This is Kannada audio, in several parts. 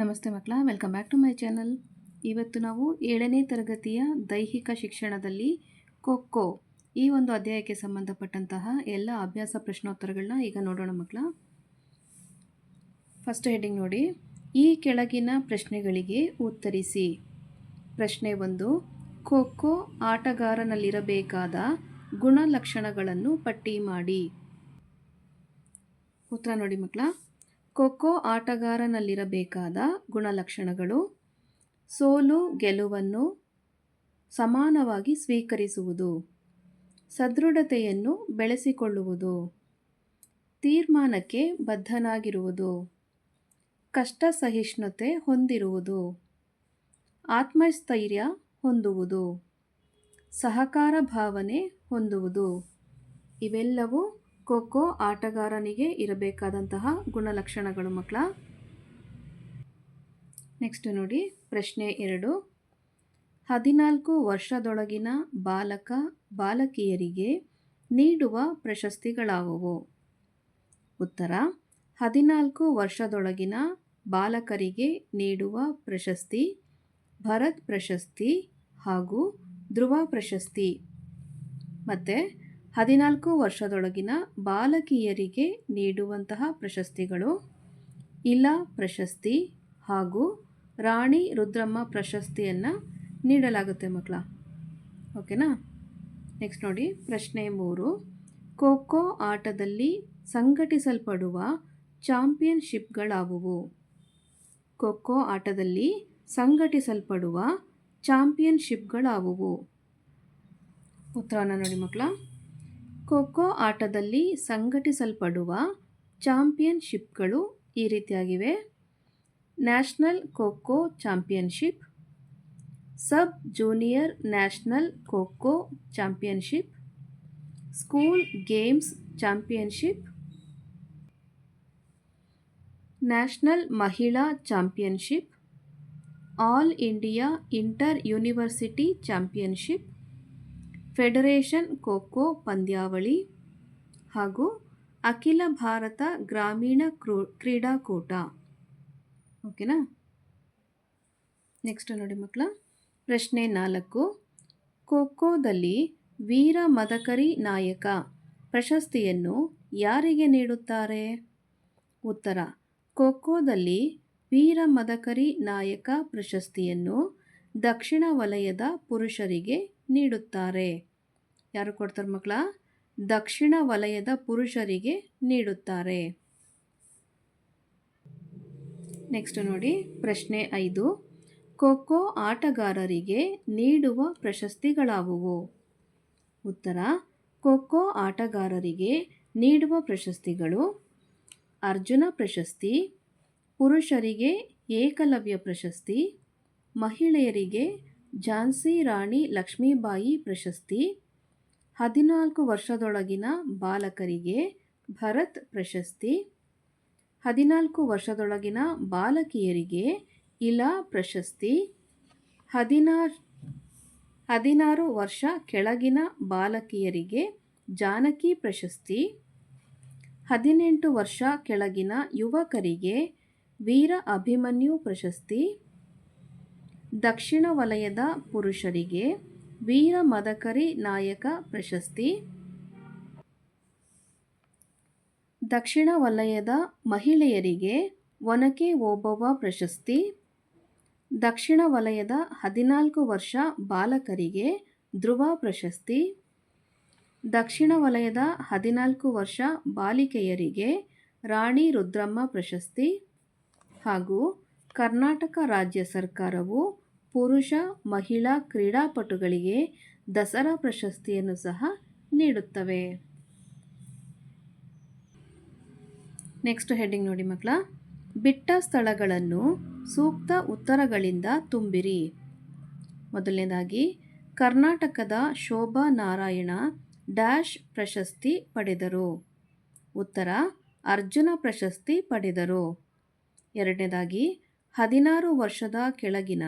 ನಮಸ್ತೆ ಮಕ್ಕಳ welcome back to my channel ಇವತ್ತು ನಾವು ಏಳನೇ ತರಗತಿಯ ದೈಹಿಕ ಶಿಕ್ಷಣದಲ್ಲಿ ಖೋಖೋ ಈ ಒಂದು ಅಧ್ಯಾಯಕ್ಕೆ ಸಂಬಂಧಪಟ್ಟಂತಹ ಎಲ್ಲ ಅಭ್ಯಾಸ ಪ್ರಶ್ನೋತ್ತರಗಳನ್ನ ಈಗ ನೋಡೋಣ ಮಕ್ಕಳ. ಫಸ್ಟ್ ಹೆಡಿಂಗ್ ನೋಡಿ, ಈ ಕೆಳಗಿನ ಪ್ರಶ್ನೆಗಳಿಗೆ ಉತ್ತರಿಸಿ. ಪ್ರಶ್ನೆ ಒಂದು, ಖೋಖೋ ಆಟಗಾರನಲ್ಲಿರಬೇಕಾದ ಗುಣಲಕ್ಷಣಗಳನ್ನು ಪಟ್ಟಿ ಮಾಡಿ. ಉತ್ತರ ನೋಡಿ ಮಕ್ಕಳ. ಖೋಖೋ ಆಟಗಾರನಲ್ಲಿರಬೇಕಾದ ಗುಣಲಕ್ಷಣಗಳು ಸೋಲು ಗೆಲುವನ್ನು ಸಮಾನವಾಗಿ ಸ್ವೀಕರಿಸುವುದು, ಸದೃಢತೆಯನ್ನು ಬೆಳೆಸಿಕೊಳ್ಳುವುದು, ತೀರ್ಮಾನಕ್ಕೆ ಬದ್ಧನಾಗಿರುವುದು ಕಷ್ಟ ಸಹಿಷ್ಣುತೆ ಹೊಂದಿರುವುದು, ಆತ್ಮಸ್ಥೈರ್ಯ ಹೊಂದುವುದು, ಸಹಕಾರ ಭಾವನೆ ಹೊಂದುವುದು, ಇವೆಲ್ಲವೂ ಖೋಖೋ ಆಟಗಾರನಿಗೆ ಇರಬೇಕಾದಂತಹ ಗುಣಲಕ್ಷಣಗಳು ಮಕ್ಕಳ? ನೆಕ್ಸ್ಟ್ ನೋಡಿ, ಪ್ರಶ್ನೆ ಎರಡು. ಹದಿನಾಲ್ಕು ವರ್ಷದೊಳಗಿನ ಬಾಲಕ, ಬಾಲಕಿಯರಿಗೆ ನೀಡುವ ಪ್ರಶಸ್ತಿಗಳಾವುವು? ಉತ್ತರ, ಹದಿನಾಲ್ಕು ವರ್ಷದೊಳಗಿನ ಬಾಲಕರಿಗೆ ನೀಡುವ ಪ್ರಶಸ್ತಿ, ಭರತ್ ಪ್ರಶಸ್ತಿ ಹಾಗೂ ಧ್ರುವ ಪ್ರಶಸ್ತಿ. ಮತ್ತು ಹದಿನಾಲ್ಕು ವರ್ಷದೊಳಗಿನ ಬಾಲಕಿಯರಿಗೆ ನೀಡುವಂತಹ ಪ್ರಶಸ್ತಿಗಳು ಇಲಾ ಪ್ರಶಸ್ತಿ ಹಾಗೂ ರಾಣಿ ರುದ್ರಮ್ಮ ಪ್ರಶಸ್ತಿಯನ್ನು ನೀಡಲಾಗುತ್ತೆ ಮಕ್ಕಳ. ಓಕೆನಾ? ನೆಕ್ಸ್ಟ್ ನೋಡಿ, ಪ್ರಶ್ನೆ ಮೂರು. ಖೋಖೋ ಆಟದಲ್ಲಿ ಸಂಘಟಿಸಲ್ಪಡುವ ಚಾಂಪಿಯನ್ಶಿಪ್ಗಳಾವುವು? ಖೋಖೋ ಆಟದಲ್ಲಿ ಸಂಘಟಿಸಲ್ಪಡುವ ಚಾಂಪಿಯನ್ಶಿಪ್ಗಳಾವುವು? ಉತ್ತರವನ್ನು ನೋಡಿ ಮಕ್ಕಳ. ಖೋಖೋ ಆಟದಲ್ಲಿ ಸಂಘಟಿಸಲ್ಪಡುವ ಚಾಂಪಿಯನ್ಶಿಪ್ಗಳು ಈ ರೀತಿಯಾಗಿವೆ. National kho kho championship, sub junior national kho kho championship, school games championship, national ಮಹಿಳಾ championship, all India inter university championship federation, kho kho, ಪಂದ್ಯಾವಳಿ ಹಾಗೂ ಅಖಿಲ ಭಾರತ ಗ್ರಾಮೀಣ ಕ್ರೋ, ಕ್ರೀಡಾಕೂಟ. ಓಕೆನಾ? ನೆಕ್ಸ್ಟ್ ನೋಡಿ ಮಕ್ಕಳ ಪ್ರಶ್ನೆ ನಾಲ್ಕು. ಖೋಖೋದಲ್ಲಿ ವೀರ ಮದಕರಿ ನಾಯಕ ಪ್ರಶಸ್ತಿಯನ್ನು ಯಾರಿಗೆ ನೀಡುತ್ತಾರೆ? ಉತ್ತರ. ಖೋಖೋದಲ್ಲಿ ವೀರ ಮದಕರಿ ನಾಯಕ ಪ್ರಶಸ್ತಿಯನ್ನು ದಕ್ಷಿಣ ವಲಯದ ಪುರುಷರಿಗೆ ನೀಡುತ್ತಾರೆ. ಯಾರು ಕೊಡ್ತಾರೆ ಮಕ್ಕಳ? ದಕ್ಷಿಣ ವಲಯದ ಪುರುಷರಿಗೆ ನೀಡುತ್ತಾರೆ. ನೆಕ್ಸ್ಟ್ ನೋಡಿ, ಪ್ರಶ್ನೆ ಐದು. ಖೋಖೋ ಆಟಗಾರರಿಗೆ ನೀಡುವ ಪ್ರಶಸ್ತಿಗಳಾವುವು? ಉತ್ತರ, ಖೋಖೋ ಆಟಗಾರರಿಗೆ ನೀಡುವ ಪ್ರಶಸ್ತಿಗಳು ಅರ್ಜುನ ಪ್ರಶಸ್ತಿ, ಪುರುಷರಿಗೆ ಏಕಲವ್ಯ ಪ್ರಶಸ್ತಿ, ಮಹಿಳೆಯರಿಗೆ ಝಾನ್ಸಿ ರಾಣಿ ಲಕ್ಷ್ಮೀಬಾಯಿ ಪ್ರಶಸ್ತಿ. ಹದಿನಾಲ್ಕು ವರ್ಷದೊಳಗಿನ ಬಾಲಕರಿಗೆ ಭರತ್ ಪ್ರಶಸ್ತಿ. ಹದಿನಾಲ್ಕು ವರ್ಷದೊಳಗಿನ ಬಾಲಕಿಯರಿಗೆ ಇಲಾ ಪ್ರಶಸ್ತಿ. ಹದಿನಾರು ಹದಿನಾರು ವರ್ಷ ಕೆಳಗಿನ ಬಾಲಕಿಯರಿಗೆ ಜಾನಕಿ ಪ್ರಶಸ್ತಿ. ಹದಿನೆಂಟು ವರ್ಷ ಕೆಳಗಿನ ಯುವಕರಿಗೆ ವೀರ ಅಭಿಮನ್ಯು ಪ್ರಶಸ್ತಿ. ದಕ್ಷಿಣ ವಲಯದ ಪುರುಷರಿಗೆ ವೀರ ಮದಕರಿ ನಾಯಕ ಪ್ರಶಸ್ತಿ. ದಕ್ಷಿಣ ವಲಯದ ಮಹಿಳೆಯರಿಗೆ ಒನಕೆ ಓಬವ್ವ ಪ್ರಶಸ್ತಿ. ದಕ್ಷಿಣ ವಲಯದ ಹದಿನಾಲ್ಕು ವರ್ಷ ಬಾಲಕರಿಗೆ ಧ್ರುವ ಪ್ರಶಸ್ತಿ. ದಕ್ಷಿಣ ವಲಯದ ಹದಿನಾಲ್ಕು ವರ್ಷ ಬಾಲಿಕೆಯರಿಗೆ ರಾಣಿ ರುದ್ರಮ್ಮ ಪ್ರಶಸ್ತಿ. ಹಾಗೂ ಕರ್ನಾಟಕ ರಾಜ್ಯ ಸರ್ಕಾರವು ಪುರುಷ ಮಹಿಳಾ ಕ್ರೀಡಾಪಟುಗಳಿಗೆ ದಸರಾ ಪ್ರಶಸ್ತಿಯನ್ನು ಸಹ ನೀಡುತ್ತವೆ. ನೆಕ್ಸ್ಟ್ ಹೆಡ್ಡಿಂಗ್ ನೋಡಿ ಮಕ್ಕಳ. ಬಿಟ್ಟ ಸ್ಥಳಗಳನ್ನು ಸೂಕ್ತ ಉತ್ತರಗಳಿಂದ ತುಂಬಿರಿ. ಮೊದಲನೇದಾಗಿ, ಕರ್ನಾಟಕದ ಶೋಭಾ ನಾರಾಯಣ ಡ್ಯಾಶ್ ಪ್ರಶಸ್ತಿ ಪಡೆದರು. ಉತ್ತರ, ಅರ್ಜುನ ಪ್ರಶಸ್ತಿ ಪಡೆದರು. ಎರಡನೇದಾಗಿ, ಹದಿನಾರು ವರ್ಷದ ಕೆಳಗಿನ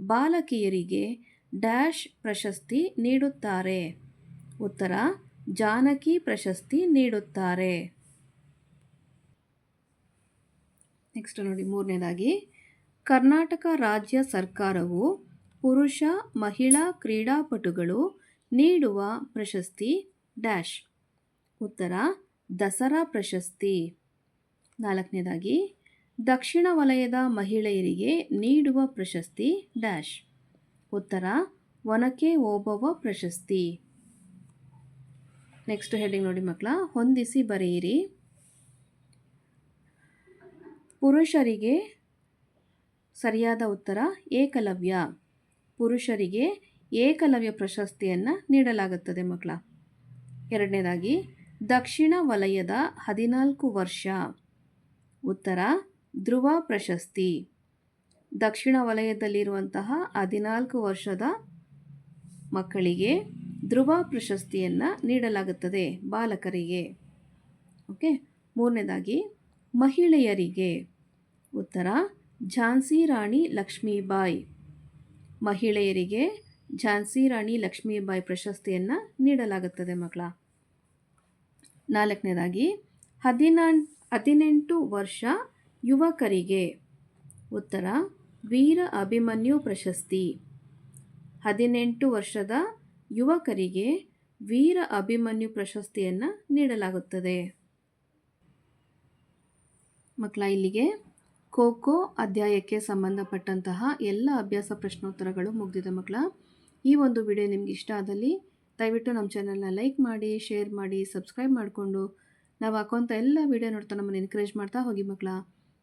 ಬಾಲಕಿಯರಿಗೆ ಡ್ಯಾಶ್ ಪ್ರಶಸ್ತಿ ನೀಡುತ್ತಾರೆ. ಉತ್ತರ, ಜಾನಕಿ ಪ್ರಶಸ್ತಿ ನೀಡುತ್ತಾರೆ. ನೆಕ್ಸ್ಟ್ ನೋಡಿ, ಮೂರನೇದಾಗಿ, ಕರ್ನಾಟಕ ರಾಜ್ಯ ಸರ್ಕಾರವು ಪುರುಷ ಮಹಿಳಾ ಕ್ರೀಡಾಪಟುಗಳು ನೀಡುವ ಪ್ರಶಸ್ತಿ ಡ್ಯಾಶ್. ಉತ್ತರ, ದಸರಾ ಪ್ರಶಸ್ತಿ. ನಾಲ್ಕನೇದಾಗಿ ದಕ್ಷಿಣ ವಲಯದ ಮಹಿಳೆಯರಿಗೆ ನೀಡುವ ಪ್ರಶಸ್ತಿ ಡ್ಯಾಶ್. ಉತ್ತರ, ಒನಕೆ ಓಬವ್ವ ಪ್ರಶಸ್ತಿ. ನೆಕ್ಸ್ಟ್ ಹೆಡಿಂಗ್ ನೋಡಿ ಮಕ್ಕಳ ಹೊಂದಿಸಿ ಬರೆಯಿರಿ. ಪುರುಷರಿಗೆ ಸರಿಯಾದ ಉತ್ತರ, ಏಕಲವ್ಯ. ಪುರುಷರಿಗೆ ಏಕಲವ್ಯ ಪ್ರಶಸ್ತಿಯನ್ನು ನೀಡಲಾಗುತ್ತದೆ ಮಕ್ಕಳ ಎರಡನೇದಾಗಿ, ದಕ್ಷಿಣ ವಲಯದ ಹದಿನಾಲ್ಕು ವರ್ಷ. ಉತ್ತರ ಧ್ರುವ ಪ್ರಶಸ್ತಿ. ದಕ್ಷಿಣ ವಲಯದಲ್ಲಿರುವಂತಹ ಹದಿನಾಲ್ಕು ವರ್ಷದ ಮಕ್ಕಳಿಗೆ ಧ್ರುವ ಪ್ರಶಸ್ತಿಯನ್ನು ನೀಡಲಾಗುತ್ತದೆ ಬಾಲಕರಿಗೆ. ಓಕೆ, ಮೂರನೇದಾಗಿ ಮಹಿಳೆಯರಿಗೆ. ಉತ್ತರ, ಝಾನ್ಸಿ ರಾಣಿ ಲಕ್ಷ್ಮೀಬಾಯಿ. ಮಹಿಳೆಯರಿಗೆ ಝಾನ್ಸಿ ರಾಣಿ ಲಕ್ಷ್ಮೀಬಾಯಿ ಪ್ರಶಸ್ತಿಯನ್ನು ನೀಡಲಾಗುತ್ತದೆ ಮಕ್ಕಳ. ನಾಲ್ಕನೇದಾಗಿ ಹದಿನಾನ್, ಹದಿನೆಂಟು ವರ್ಷ ಯುವಕರಿಗೆ ಉತ್ತರ, ವೀರ ಅಭಿಮನ್ಯು ಪ್ರಶಸ್ತಿ. ಹದಿನೆಂಟು ವರ್ಷದ ಯುವಕರಿಗೆ ವೀರ ಅಭಿಮನ್ಯು ಪ್ರಶಸ್ತಿಯನ್ನು ನೀಡಲಾಗುತ್ತದೆ. ಮಕ್ಕಳ, ಇಲ್ಲಿಗೆ ಖೋಖೋ ಅಧ್ಯಾಯಕ್ಕೆ ಸಂಬಂಧಪಟ್ಟಂತಹ ಎಲ್ಲ ಅಭ್ಯಾಸ ಪ್ರಶ್ನೋತ್ತರಗಳು ಮುಗಿದಿದೆ ಮಕ್ಕಳ. ಈ ಒಂದು ವಿಡಿಯೋ ನಿಮ್ಗೆ ಇಷ್ಟ ಆದಲ್ಲಿ ದಯವಿಟ್ಟು ನಮ್ಮ ಚಾನಲ್ನ ಲೈಕ್ ಮಾಡಿ ಶೇರ್ ಮಾಡಿ ಸಬ್ಸ್ಕ್ರೈಬ್ ಮಾಡಿಕೊಂಡು. ನಾವು ಹಾಕೋಂಥ ಎಲ್ಲ ವಿಡಿಯೋ ನೋಡ್ತಾ ನಮ್ಮನ್ನು ಎನ್ಕರೇಜ್ ಮಾಡ್ತಾ ಹೋಗಿ ಮಕ್ಕಳ.